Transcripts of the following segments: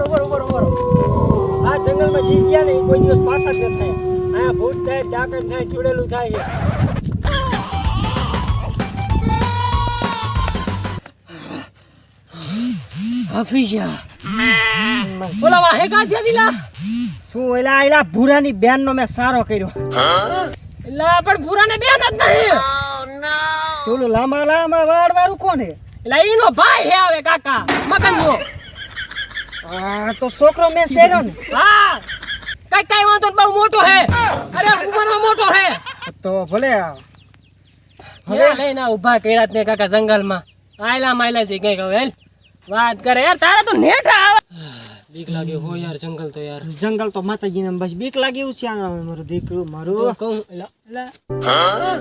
ઊભો ઊભો ઊભો ઊભો આ જંગલમાં જી ગયા ને કોઈ દિવસ પાછા જ ન થાય. અહીંયા ભૂત થાય ડાકર થાય ચૂડેલું થાય. છે હાફીજા વાહે કા દે દિલા? શું એલા એલા ભૂરાની બેનનો મેં સારો કર્યો. એલા પણ ભૂરાને બેન જ નહીં. લાંબા લાંબા વાળ વાળું એલા ઈનો ભાઈ હે આવે કાકા. મકનજો આ તો છોકરો મેં શેરો ને. હા કઈ કઈ વાંધો બહુ મોટો હે. અરે ઉંમરમાં મોટો હે. તો ભલે હવે? લઈને ઊભા કર્યા ને કાકા જંગલમાં. આયલા માયલા છે ગઈ કહે વાત કરે યાર તારે તો નેટ આવે. બીક લાગે હો યાર જંગલ તો યાર. જંગલ તો માતાજીને બસ બીક લાગે એવું છે મારું દીકરું મારું.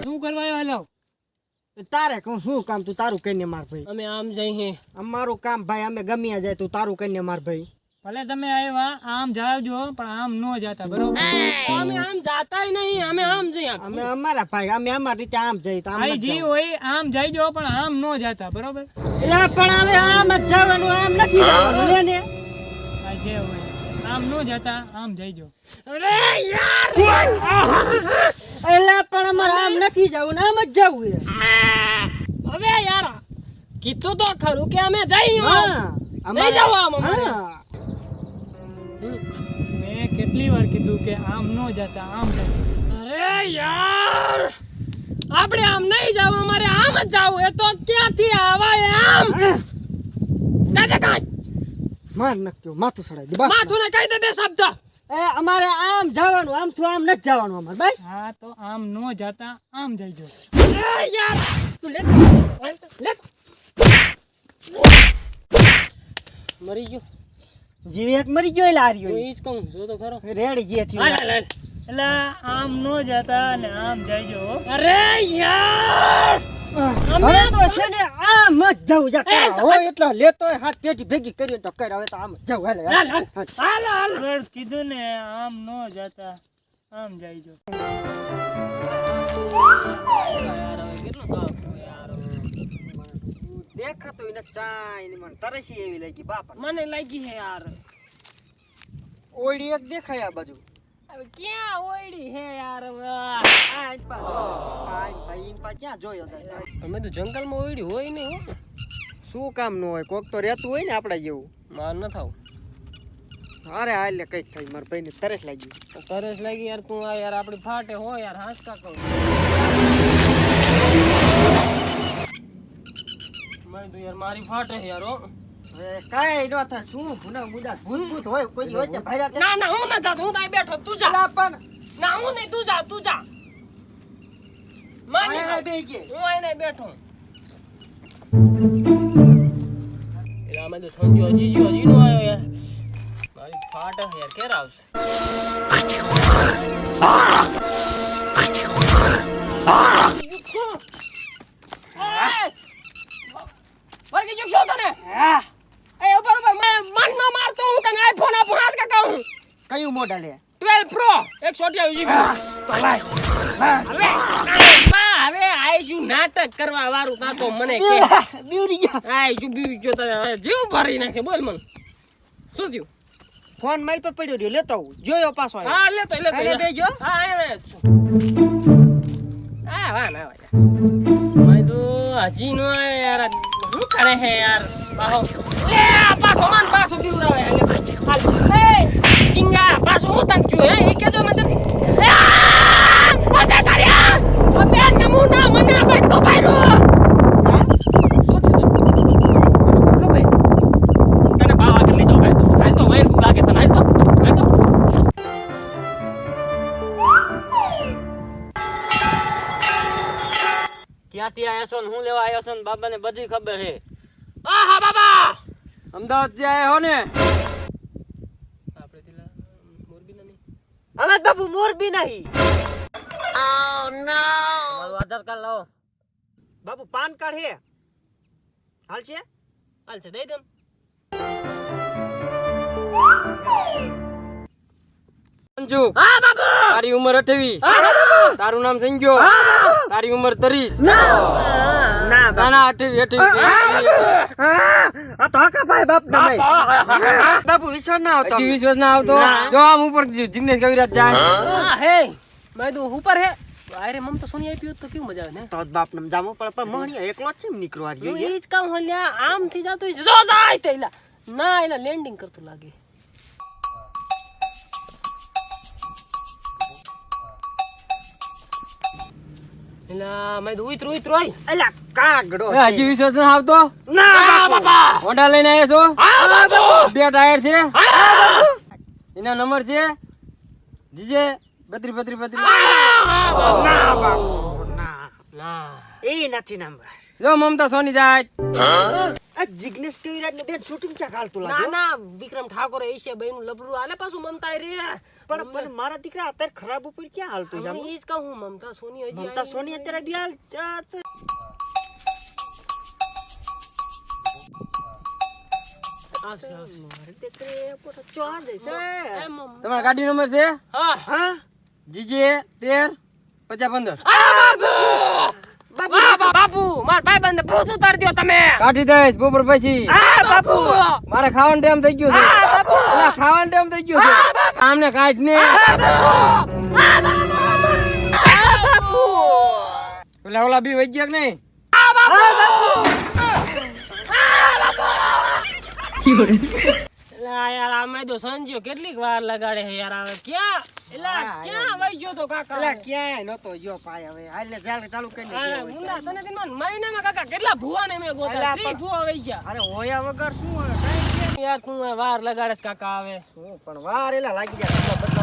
શું કરવા હેલો? તારે કહું શું કામ તું તારું કરીને માર ભાઈ? અમે આમ જઈએ અમારું કામ ભાઈ અમે ગમ્યા જાય તું તારું કરીને માર ભાઈ. ભલે તમે આવ્યા આમ જાવજો પણ આમ ન જાતા બરોબર? અમે આમ જાતા નહીં અમે આમ જઈએ અમે અમારા ભાઈ અમે અમારી રીતે આમ જઈએ તો આઈ જી હોય આમ જઈજો પણ આમ ન જાતા બરોબર? એટલે પણ હવે આમ જ જવાનું આમ નથી જવાનું લે ને. આ જે હોય આમ ન જાતા આમ જઈજો. અરે યાર એલા પણ અમારે આમ નથી જવું ને આમ જ જવું હવે યાર કીધું તો ખરું કે અમે જઈએ હા લઈ આમ મેં કેટલી વાર કીધું કે આમ ન જતા આમ અરે યાર આપણે આમ નહીં જાવ અમારે આમ જ જાવું એ તો ક્યાંથી આવાય આમ? કાઢે કાઢ માર નક્યો માથું સડાઈ દે માથું ને કહી દે બે શબ્દ. એ અમારે આમ જવાનું આમ છું આમ નથી જવાનું અમારે બસ. હા તો આમ ન જાતા આમ જઈજો યાર તું લે લે મરી ગયો. જીવે એક મરી ગયો એટલે હાર્યો ઈ જ કહું જો તો ખરો. રેડી જે થયું. એટલે આમ ન જાતા ને આમ જઈજો. અરે યાર! હવે તો છે ને આમ જ જવું જા હોય એટલે લેતો હાથ પેટી ભેગી કરી તો કર હવે તો આમ જ જવું હાલે હાલ. હાલ કીધું ને આમ ન જાતા આમ જઈજો દેખાતો એને ચાય ને મને તરસી એવી લાગી બાપા. મને લાગી હે યાર. ઓડી એક દેખાય આ બાજુ. હવે ક્યાં ઓયડી હે યાર હવે? આ ઈન પા આ પા ઈન પા ક્યાં જોયો જાય અમે તો જંગલમાં ઓયડી હોય ને હો. શું કામનું હોય? કોક તો રહેતું હોય ને આપડા જેવું. માર ન થાવ. અરે એટલે કંઈક થાય. મારા ભાઈ ને તરસ લાગી તરસ લાગી યાર તું આ યાર આપડી ફાટે હો યાર હાંસકા કહું. મેં તું યાર મારી ફાટે છે યાર હો. કાંઈ ન થાય શું ભૂના મુદા ભૂત ભૂત હોય કોઈ હોય તે ભાઈ રાતે ના ના હું ના જા હું તો બેઠો તું જા. પણ ના હું નહીં તું જા તું જા. માની બે ગયા. હું અહીં બેઠો. એલા અમે તો સંજો હજી જો હજી નો આવ્યો યાર. મારી ફાટે યાર ક્યારે આવશે? મોડલ. હે 12 પ્રો 128 જીબી તો લાય. હવે હવે આઈશું નાટક કરવા વાળું તો મને કે. બીવરી ગયા. આઈશું બીજું જો તને જીવ ભરી નાખે. બોલ મને. શું થયું? ફોન મારી પર પડ્યો રહ્યો. લેતો આવું. જોયો પાછો. હા લેતો લેતો આને બેજો. હા જ વાહ ના વાહ. ભાઈ તો હજી નો યાર. શું કરે છે યાર? બાહો. લે આ પાછો માન પાછો બીવરાવે ક્યાંથી આવ્યા છો ને હું લેવા આવ્યો છો ને બાબાને બધી ખબર છે. આહા બાબા! અમદાવાદથી આવ્યા હો ને? આપણે નહીં? હવે બાપુ મોરબી નહીં. તમારું આધાર કાર્ડ લાવો. બાપુ પાન કાર્ડ હે. હાલ છે? હાલ છે દઈ દો મંજુ સંજુ હા બાપુ તારી ઉંમર અઠાવી. હા બાબુ! તારું નામ સંજુ તારી ઉંમર ત્રીસ. ના. ના ના અઠી અઠી આ તો ભાઈ બાપ ના ભાઈ બાપુ વિશ્વાસ ના આવતો. વિશ્વાસ ના આવતો. જો આમ ઉપર જિગ્નેશ કવિરાજ જાય. હા? હે મેં તો ઉપર હે. અરે મમ તો સોની આપ્યું તો કેવું મજા આવે ને? તો બાપ ને જામો પડે. પણ મણિયા એકલો છે નીકળવા રહ્યો ઈ જ કામ હલ્યા આમ થી જાતો જો જાય તે ના એલા લેન્ડિંગ કરતું લાગે. બે ટાયર છે. એના નંબર છે? જીજે બત્રી બત્રી બત્રી. ના બાપુ. ના ના. એ નથી નંબર. જો મમતા સોની જાય. આ જિગ્નેશ કવિરાજ ને બેન શૂટિંગ ક્યાં હાલતું ના લાગે ના વિક્રમ ઠાકોર એશિયા ભાઈ નું લબડું. આલે પાછું મમતા રે. પણ પણ મારા દીકરા અત્યારે ખરાબ ઉપર ક્યાં હાલતું છે હું ઈ જ કહું મમતા સોની હજી મમતા સોની અત્યારે બી હાલ. તમારા ગાડી નંબર છે? હા. હા? જીજે તેર પચાસ પંદર. બાપુ. માર ભાઈ બંધ ભૂત ઉતાર દ્યો તમે. કાઢી દઈશ બપોર પછી. હા બાપુ. મારે ખાવાનો ટાઈમ થઈ ગયો છે. અલા, ખાવાનો ટાઈમ થઈ ગયો છે? આમને કાઢ ને ઓલા ઓલા બી વઈ ગયા કે નહીં? એલા યાર આમાં તો સંજ્યો કેટલીક વાર લગાડે છે યાર હવે. ક્યાં? એલા ક્યાં વઈ ગયો તો કાકા અલા ક્યાં નતો ગયો ભાઈ હવે. હાલને ચાલ. તને મહિનામાં કાકા કેટલા ભૂવાને મેં ગોતા? ત્રીસ વઈ ગયા. અરે હોયા વગર શું? યાર તું વાર લગાડે કાકા આવે. હું પણ વાર એલા લાગી જાય.